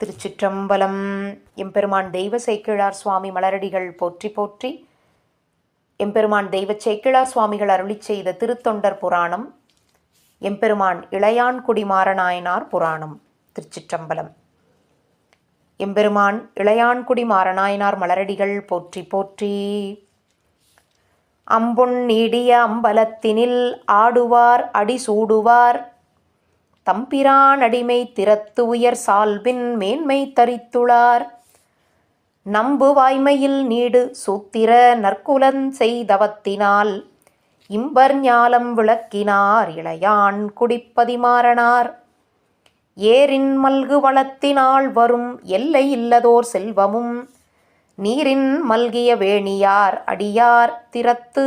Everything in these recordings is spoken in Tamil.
திருச்சிற்றம்பலம். எம்பெருமான் தெய்வ சேக்கிழார் சுவாமி மலரடிகள் போற்றி போற்றி. எம்பெருமான் தெய்வ சேக்கிழார் சுவாமிகள் அருளி செய்த திருத்தொண்டர் புராணம். எம்பெருமான் இளையான்குடி மாறநாயனார் புராணம். திருச்சிற்றம்பலம். எம்பெருமான் இளையான்குடி மாறநாயனார் மலரடிகள் போற்றி போற்றி. அம்புண் நீடிய அம்பலத்தினில் ஆடுவார் அடி சூடுவார். தம்பிரான் அடிமை திறத்து உயர் சால்பின் மேன்மை தரித்துளார். நம்பு வாய்மையில் நீடு சூத்திர நற்குலன் செய்தவத்தினால் இம்பர் ஞாலம் விளக்கினார் இளையான் குடிப்பதிமாறனார். ஏரின் மல்கு வளத்தினால் வரும் எல்லை இல்லதோர் செல்வமும் நீரின் மல்கிய வேணியார் அடியார் திறத்து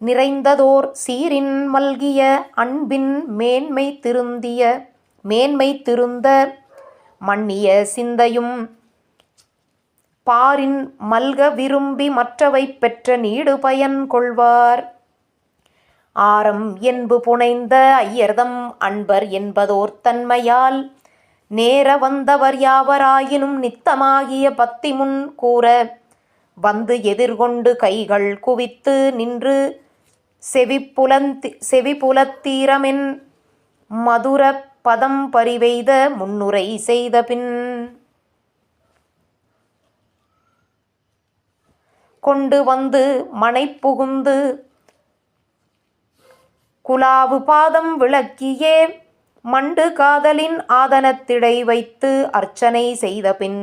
நிறைந்ததோர் சீரின் மல்கிய அன்பின் மேன்மை திருந்திய மேன்மை திருந்த மன்னிய சிந்தையும் பாரின் மல்க விரும்பி மற்றவை பெற்ற நீடு பயன் கொள்வார். ஆரம் என்பு புனைந்த ஐயர்தம் அன்பர் என்பதோர் தன்மையால் நேர வந்தவர் யாவராயினும் நித்தமாகிய பத்தி முன் கூற வந்து எதிர்கொண்டு கைகள் குவித்து நின்று செவிப்புலந்தி செவிப்புலத்தீரமென் மதுர பதம் பரிவெய்த முன்னுரை செய்த பின் கொண்டு வந்து மனை புகுந்து குலாவு பாதம் விளக்கியே மண்டு காதலின் ஆதனத்திடை வைத்து அர்ச்சனை செய்த பின்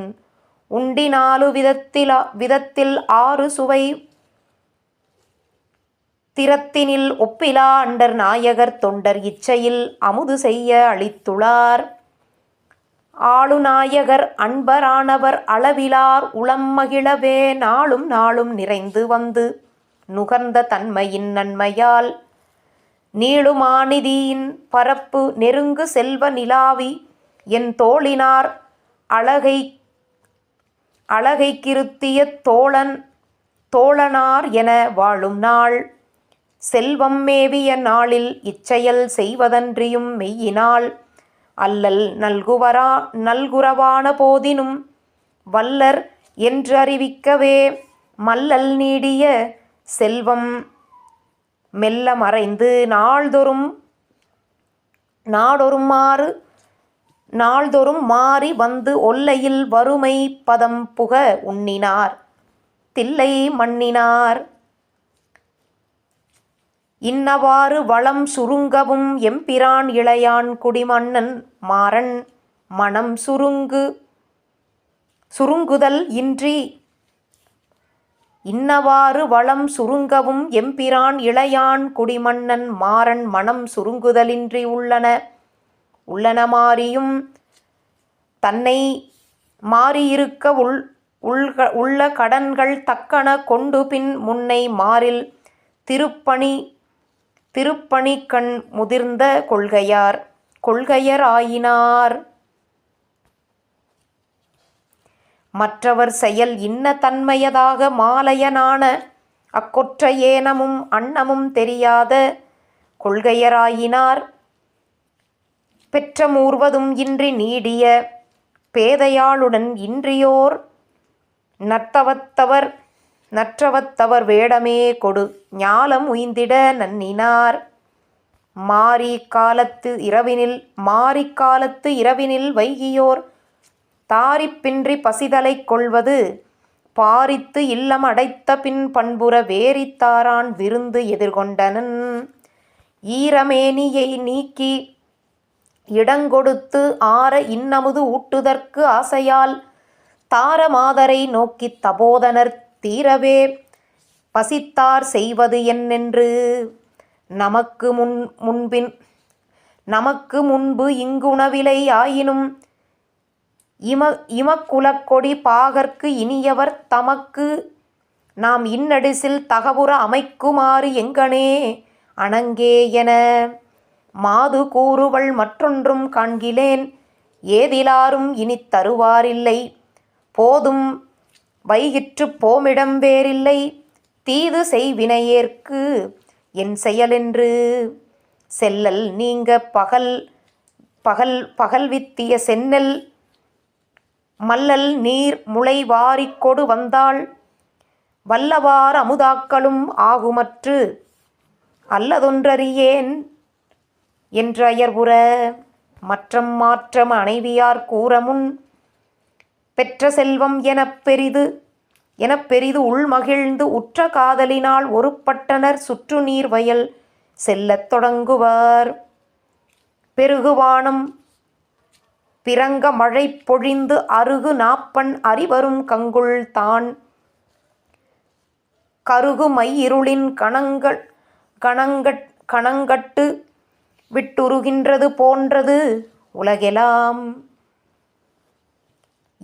உண்டினாலு விதத்தில் விதத்தில் ஆறு சுவை திறத்தினில் ஒப்பிலா அண்டர் நாயகர் தொண்டர் இச்சையில் அமுது செய்ய அளித்துளார். ஆளுநாயகர் அன்பரானவர் அளவிலார் உளம் மகிழவே நாளும் நாளும் நிறைந்து வந்து நுகர்ந்த தன்மையின் நன்மையால் நீளுமாநிதியின் பரப்பு நெருங்கு செல்வ நிலாவி என் தோழினார் அழகை அழகை கிருத்திய தோழன் தோழனார் என வாழும் நாள். செல்வம் மேவிய நாளில் இச்செயல் செய்வதன்றியும் மெய்யினால் அல்லல் நல்குவரா நல்குறவான போதினும் வல்லர் என்றறிவிக்கவே மல்லல் நீடிய செல்வம் மெல்ல மறைந்து நாள்தொறும் நாடொருமாறு நாள்தொறும் மாறி வந்து ஒல்லையில் வறுமை பதம் புக உண்ணினார் தில்லை மண்ணினார். இன்னவாறு வளம் சுருங்கவும் எம்பிரான் இளையான் குடிமன்னன் மாறன் மனம் சுருங்கு சுருங்குதல் இன்றி. இன்னவாறு வளம் சுருங்கவும் எம்பிரான் இளையான் குடிமன்னன் மாறன் மனம் சுருங்குதலின்றி உள்ளன. உள்ளன மாறியும் தன்னை மாறியிருக்க உள் உள்க உள்ள கடன்கள் தக்கன கொண்டு பின் முன்னை மாறில் திருப்பணி திருப்பணிக்கண் முதிர்ந்த கொள்கையார் கொள்கையர் ஆயினார். மற்றவர் செயல் இன்ன தன்மையதாக மாலையனான அக்கொற்ற ஏனமும் அன்னமும் தெரியாத கொள்கையராயினார் பெற்ற மூர்வதும் இன்றி நீடிய பேதையாளுடன் இன்றியோர் நர்த்தவத்தவர் நற்றவத்தவர் வேடமே கொடு ஞாலம் உய்ந்திட நன்னினார். மாறி காலத்து இரவினில் மாறி காலத்து இரவினில் வைகியோர். தாரிப்பின்றி பசிதலை கொள்வது பாரித்து இல்லம் அடைத்த பின் பண்புற வேரித்தாரான் விருந்து எதிர்கொண்டனன். ஈரமேனியை நீக்கி இடங்கொடுத்து ஆற இன்னமுது ஊட்டுதற்கு ஆசையால் தாரமாதரை நோக்கி தபோதனர் தீரவே. பசித்தார் செய்வது என்னென்று? நமக்கு முன் முன்பின் நமக்கு முன்பு இங்குணவிலை ஆயினும் இம இமக்குலக்கொடி பாகற்கு இனியவர் தமக்கு நாம் இன்னடிசில் தகவுற அமைக்குமாறு எங்கனே அணங்கே என மாது கூறுவள் மற்றொன்றும் காண்கிலேன் ஏதிலாரும் இனி தருவாரில்லை. போதும் வைகிற்று போமிடம் வேறில்லை. தீது செய்வினையேற்கு என் செயலென்று. செல்லல் நீங்க பகல் பகல் பகல் வித்திய சென்னல் மல்லல் நீர் முளை வாரிக்கொடு வந்தாள். வல்லவார் அமுதாக்களும் ஆகுமற்று. அல்லதொன்றறியேன் என்றயர்புற மற்றம் மாற்றம் அணைவியார் கூறமுன் பெற்ற செல்வம் எனப் பெரிது எனப் பெரிது உள்மகிழ்ந்து உற்ற காதலினால் ஒருப்பட்டனர் சுற்று நீர் வயல் செல்லத் தொடங்குவார். பெருகுவானம் பிறங்க மழை பொழிந்து அருகு நாப்பன் அறிவரும் கங்குள் தான். கருகு மையிருளின் கணங்கள் கணங்கட் கணங்கட்டு விட்டுருகின்றது போன்றது உலகெலாம்.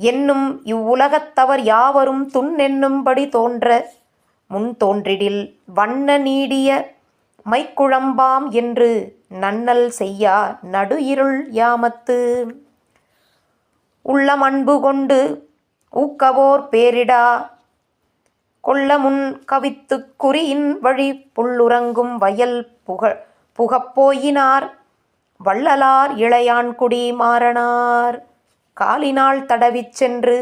என்னும் இவ்வுலகத்தவர் யாவரும் துண்ணென்னும்படி தோன்ற முன் தோன்றிடில் வண்ண நீடிய மைக்குழம்பாம் என்று நன்னல் செய்யா நடு இருள் யாமத்து. உள்ளம் அன்பு கொண்டு ஊக்கவோர் பேரிடா. கொள்ள முன் கவித்துக் குறியின் வழி புல்லுறங்கும் வயல் புக புகப்போயினார். வள்ளலார் இளையான்குடி மாறனார். காலினால் தடவிச் சென்று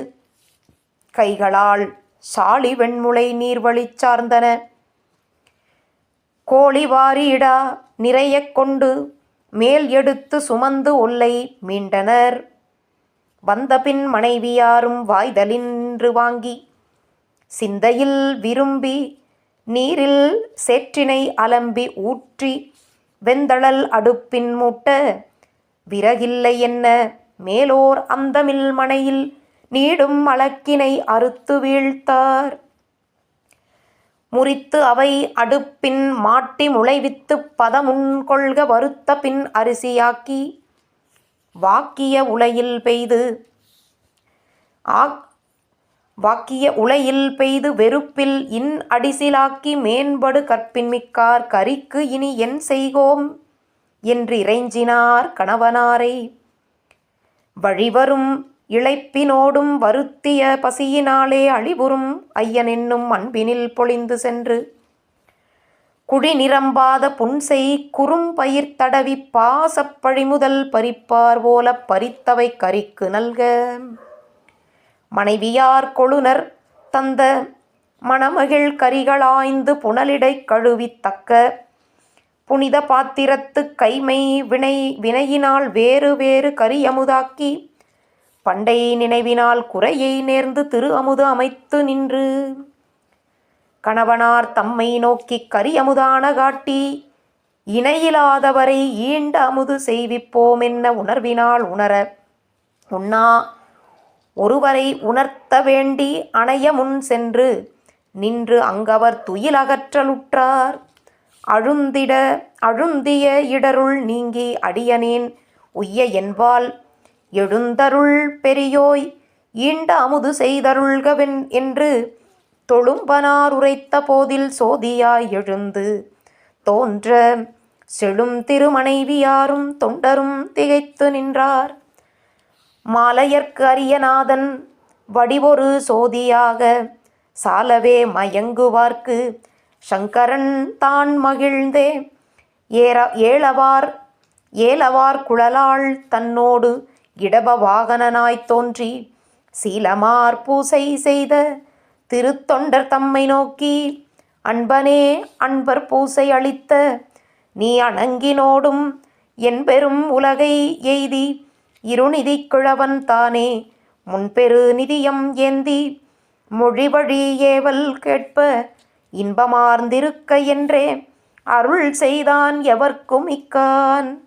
கைகளால் சாலி வெண்முளை நீர்வழி சார்ந்தன. கோழி வாரியிடா நிறைய கொண்டு மேல் எடுத்து சுமந்து உள்ளை மீண்டனர். வந்தபின் மனைவியாரும் வாய்தலின்று வாங்கி சிந்தையில் விரும்பி நீரில் சேற்றினை அலம்பி ஊற்றி வெந்தளல் அடுப்பின் மூட்ட விறகில்லை என்ன? மேலோர் அந்தமில் மனையில் நீடும் அலக்கினை அறுத்து வீழ்த்தார். முறித்து அவை அடுப்பின் மாட்டி முளைவித்து பதமுன் கொள்க பின் அரிசியாக்கி வாக்கிய உலையில் பெய்து ஆ வாக்கிய உலையில் பெய்து வெறுப்பில் இன் அடிசிலாக்கி மேம்படு கற்பின் மிக்கார் கரிக்கு இனி என் செய்கோம் என்று இறைஞ்சினார் கணவனாரை. வழிவரும் இழைப்பினோடும் வருத்திய பசியினாலே அழிவுறும் ஐயன் என்னும் அன்பினில் பொழிந்து சென்று. குழி நிரம்பாத புன்செய் குறும்பயிர் தடவி பாசப்பழிமுதல் பறிப்பார் போலப் பறித்தவை கரிக்கு நல்க. மனைவியார் கொழுனர் தந்த மணமகிழ் கரிகளாய்ந்து புனலிடை கழுவித் தக்க புனித பாத்திரத்து கைமை வினை வினையினால் வேறு வேறு கரி அமுதாக்கி பண்டை நினைவினால் குறையை நேர்ந்து திரு அமுது அமைத்து நின்று. கணவனார் தம்மை நோக்கிக் கரியமுதான காட்டி இணையிலாதவரை ஈண்ட அமுது செய்விப்போம் என்ன உணர்வினால் உணர உண்ணா ஒருவரை உணர்த்த வேண்டி அணைய முன் சென்று நின்று அங்கவர் துயில் அகற்றலுற்றார் அழுந்திட அழுந்திய இடருள் நீங்கி அடியனேன். உய்ய என்பால் எழுந்தருள் பெரியோய் ஈண்ட அமுது செய்தருள்கவென் என்று தொழும்பனார் உரைத்த போதில் சோதியாய் எழுந்து தோன்ற செழும் திருமனைவியாரும் தொண்டரும் திகைத்து நின்றார். மாலையர்க்கு அரியநாதன் வடிவொரு சோதியாக சாலவே மயங்குவார்க்கு சங்கரன் தான் மகிழ்ந்தே. ஏற ஏழவார் ஏலவார் குழலாள் தன்னோடு இடப வாகனனாய்த் தோன்றி சீலமார் பூசை செய்த திருத்தொண்டர் தம்மை நோக்கி அன்பனே அன்பர் பூசை அளித்த நீ அணங்கினோடும் என் பெரும் உலகை எய்தி இருநிதிக் கிழவன் தானே முன்பெரு நிதியம் ஏந்தி மொழிவழி ஏவல் கேட்ப இன்பமார்ந்திருக்க என்றே அருள் செய்தான் எவர்க்கும் இக்கான்.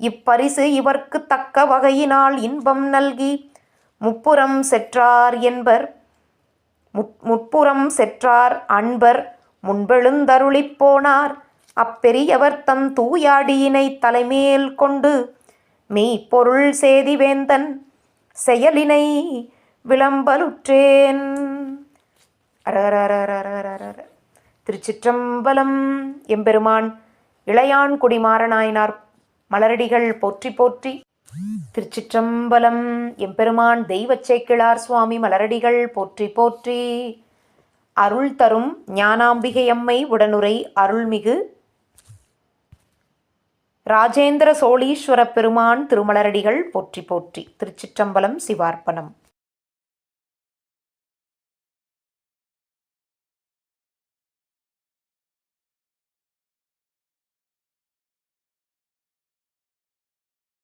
இப்பரிசு இவர்க்கு தக்க வகையினால் இன்பம் நல்கி முப்புறம் செற்றார் என்பர். முட் முட்புறம் செற்றார் அன்பர் முன்பெழுந்தருளிப் போனார். அப்பெரியவர் தம் தூயாடியினை தலைமேல் கொண்டு மெய்ப்பொருள் சேதி வேந்தன். செயலினை விளம்பலுற்றேன். அரகரகரகரகர திருச்சிற்றம்பலம் எம்பெருமான் இளையான் குடிமாறனாயினார் மலரடிகள் போற்றி போற்றி திருச்சிற்றம்பலம் எம்பெருமான் தெய்வச் சேக்கிழார் சுவாமி மலரடிகள் போற்றி போற்றி அருள் தரும் ஞானாம்பிகையம்மை உடனுரை அருள்மிகு ராஜேந்திர சோழீஸ்வர பெருமான் திருமலரடிகள் போற்றி போற்றி திருச்சிற்றம்பலம் சிவார்ப்பணம்